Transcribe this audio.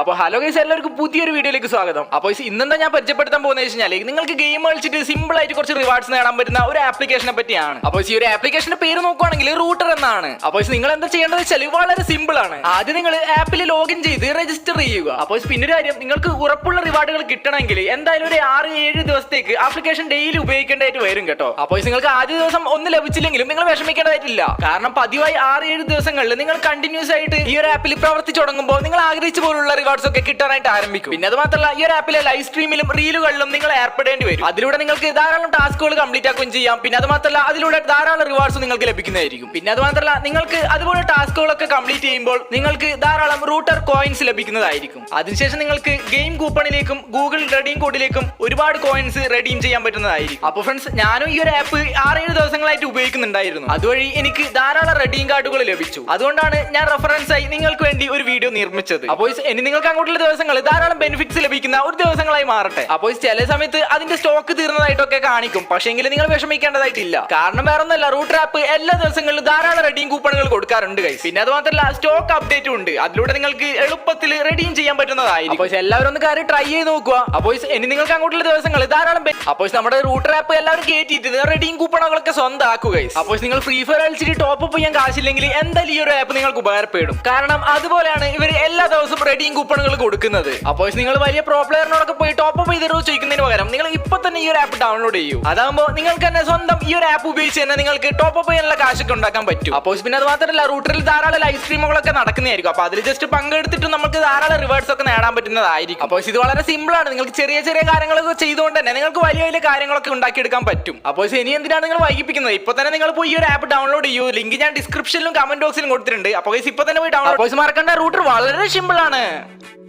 അപ്പോൾ hello guys എല്ലാവർക്കും പുതിയൊരു വീഡിയോയിലേക്ക് സ്വാഗതം. അപ്പോൾ ഇന്നെന്താ ഞാൻ പരിചയപ്പെടുത്താൻ പോകുന്നത് വെച്ചാൽ നിങ്ങൾക്ക് ഗെയിം കളിച്ചിട്ട് സിമ്പിൾ ആയിട്ട് കുറച്ച് റിവാർഡ്സ് നേടാൻ പറ്റുന്ന ഒരു ആപ്ലിക്കേഷനെ പറ്റിയാണ്. അപ്പോൾ ഈ ഒരു ആപ്ലിക്കേഷന്റെ പേര് നോക്കുവാണെങ്കിൽ റൂട്ടർ എന്നാണ്. അപ്പോൾ നിങ്ങൾ എന്താ ചെയ്യേണ്ടത് വെച്ചാൽ വളരെ സിമ്പിൾ ആണ്. ആദ്യം നിങ്ങൾ ആപ്പിൽ ലോഗിൻ ചെയ്ത് രജിസ്റ്റർ ചെയ്യുക. അപ്പോൾ പിന്നെ ഒരു കാര്യം നിങ്ങൾക്ക് ഉറപ്പുള്ള റിവാർഡുകൾ കിട്ടണമെങ്കിൽ എന്തായാലും ഒരു ആറ് ഏഴ് ദിവസത്തേക്ക് ആപ്ലിക്കേഷൻ ഡെയിലി ഉപയോഗിക്കേണ്ടതായിട്ട് വരും കേട്ടോ. അപ്പോൾ നിങ്ങൾക്ക് ആദ്യ ദിവസം ഒന്ന് ലഭിച്ചില്ലെങ്കിലും നിങ്ങൾ വിഷമിക്കേണ്ടതായിട്ടില്ല. കാരണം പതിവായി ആറ് ഏഴ് ദിവസങ്ങളിൽ നിങ്ങൾ കണ്ടിന്യൂസ് ആയിട്ട് ഈ ഒരു ആപ്പിൽ പ്രവർത്തിച്ചു തുടങ്ങുമ്പോൾ നിങ്ങൾ ആഗ്രഹിച്ചു പോലുള്ള റിവാർഡ്സ് ഒക്കെ കിട്ടാനായിട്ട് ആരംഭിക്കും. പിന്നെ അത് മാത്രമല്ല ഈ ഒരു ആപ്പിലെ ലൈവ് സ്ട്രീമിലും റീലുകളിലും നിങ്ങൾ ഏർപ്പെടേണ്ടി വരും. അതിലൂടെ നിങ്ങൾക്ക് ധാരാളം ടാസ്കുകൾ കംപ്ലീറ്റ് ആക്കുകയും ചെയ്യാം. പിന്നെ അത് മാത്രമല്ല അതിലൂടെ ധാരാളം റിവാർഡ്സ് നിങ്ങൾക്ക് ലഭിക്കുന്നതായിരിക്കും. പിന്നെ അത് മാത്രമല്ല നിങ്ങൾക്ക് അതുപോലെ ടാസ്കുകളൊക്കെ കംപ്ലീറ്റ് ചെയ്യുമ്പോൾ നിങ്ങൾക്ക് ധാരാളം റൂട്ടർ കോയിൻസ് ലഭിക്കുന്നതായിരിക്കും. അതിനുശേഷം നിങ്ങൾക്ക് ഗെയിം കൂപ്പണിലേക്കും ഗൂഗിൾ റെഡീം കോഡിലേക്കും ഒരുപാട് കോയിൻസ് റെഡീം ചെയ്യാൻ പറ്റുന്നതായിരിക്കും. അപ്പോൾ ഫ്രണ്ട്സ് ഞാനും ഈ ഒരു ആപ്പ് ആറേഴ് ദിവസങ്ങളായിട്ട് ഉപയോഗിക്കുന്നുണ്ടായിരുന്നു. അതുവഴി എനിക്ക് ധാരാളം റെഡീം കാർഡുകൾ ലഭിച്ചു. അതുകൊണ്ടാണ് ഞാൻ റെഫറൻസ് ആയി നിങ്ങൾക്ക് വേണ്ടി ഒരു വീഡിയോ നിർമ്മിച്ചത്. അപ്പോൾ ഇനി നിങ്ങൾക്ക് അങ്ങോട്ടുള്ള ദിവസങ്ങൾ ധാരാളം ബെനിഫിറ്റ്സ് ലഭിക്കുന്ന ഒരു ദിവസങ്ങളായി മാറട്ടെ. അപ്പോൾ ചില സമയത്ത് അതിന്റെ സ്റ്റോക്ക് തീർന്നതായിട്ടൊക്കെ കാണിക്കും. പക്ഷേങ്കിൽ നിങ്ങൾ വിഷമിക്കേണ്ടതായിട്ടില്ല. കാരണം വേറെ ഒന്നല്ല റൂട്ട് ആപ്പ് എല്ലാ ദിവസങ്ങളിലും ധാരാളം റെഡീം കൂപ്പണുകൾ കൊടുക്കാറുണ്ട് കൈ പിന്നെ അത് മാത്രമല്ല സ്റ്റോക്ക് അപ്ഡേറ്റും ഉണ്ട്. അതിലൂടെ നിങ്ങൾക്ക് എളുപ്പത്തിൽ റെഡീം ചെയ്യാൻ പറ്റുന്നതായിരിക്കും. അപ്പോൾ എല്ലാവരും ഒന്ന് കാര്യം ട്രൈ ചെയ്ത് നോക്കുക. അപ്പോൾ ഇനി നിങ്ങൾക്ക് അങ്ങോട്ടുള്ള ദിവസങ്ങൾ ധാരാളം അപ്പോൾ നമ്മുടെ റൂട്ട് ആപ്പ് എല്ലാവരും കയറ്റിയിട്ട് റെഡീം കൂപ്പണുകളൊക്കെ സ്വന്തമാക്കുക അപ്പോൾ നിങ്ങൾ ഫ്രീ ഫയർ കളിച്ചിട്ട് ടോപ്പ് ചെയ്യാൻ കാശില്ലെങ്കിൽ എന്തായാലും ഈ ഒരു ആപ്പ് നിങ്ങൾക്ക് ഉപകാരപ്പെടും. കാരണം അതുപോലെയാണ് ഇവർ എല്ലാ ദിവസവും റെഡീം കൂപ്പണുകൾ കൊടുക്കുന്നത്. അപ്പോൾ നിങ്ങൾ വലിയ പ്രോ പ്ലെയറിനോടൊക്കെ പോയി ടോപ്പ് അപ്പ് ചെയ്തിട്ട് ചോദിക്കുന്നതിന് പകരം നിങ്ങൾ ഇപ്പൊ തന്നെ ഈ ഒരു ആപ്പ് ഡൗൺലോഡ് ചെയ്യൂ. അതാകുമ്പോൾ നിങ്ങൾക്ക് തന്നെ സ്വന്തം ഈ ഒരു ആപ്പ് ഉപയോഗിച്ച് തന്നെ നിങ്ങൾക്ക് ടോപ്പ് അപ്പ് ചെയ്യാനുള്ള കാശൊക്കെ ഉണ്ടാക്കാൻ പറ്റും. അപ്പോൾ പിന്നെ അത് മാത്രമല്ല റൂട്ടറിൽ ധാരാളം ലൈവ് സ്ട്രീമുകളൊക്കെ നടക്കുന്നതായിരിക്കും. അപ്പോൾ അതിൽ ജസ്റ്റ് പങ്കെടുത്തിട്ട് നമുക്ക് ധാരാളം റിവേഴ്സ് ഒക്കെ നേടാൻ പറ്റുന്നതായിരിക്കും. അപ്പോൾ ഇത് വളരെ സിമ്പിൾ ആണ്. നിങ്ങൾക്ക് ചെറിയ ചെറിയ കാര്യങ്ങളൊക്കെ ചെയ്തുകൊണ്ട് തന്നെ നിങ്ങൾക്ക് വലിയ വലിയ കാര്യങ്ങളൊക്കെ ഉണ്ടാക്കിയെടുക്കാൻ പറ്റും. അപ്പോൾ ഇനി എന്തിനാണ് നിങ്ങൾ വൈകിപ്പിക്കുന്നത്? ഇപ്പൊ തന്നെ നിങ്ങൾ പോയി ഈ ഒരു ആപ്പ് ഡൗൺലോഡ് ചെയ്യൂ. ലിങ്ക് ഞാൻ ഡിസ്ക്രിപ്ഷനിലും കമന്റ് ബോക്സിലും കൊടുത്തിട്ടുണ്ട്. അപ്പോൾ ഇപ്പൊ തന്നെ പോയി ഡൗൺലോഡ് മറക്കേണ്ട റൂട്ടർ വളരെ സിമ്പിൾ ആണ്. Thank you.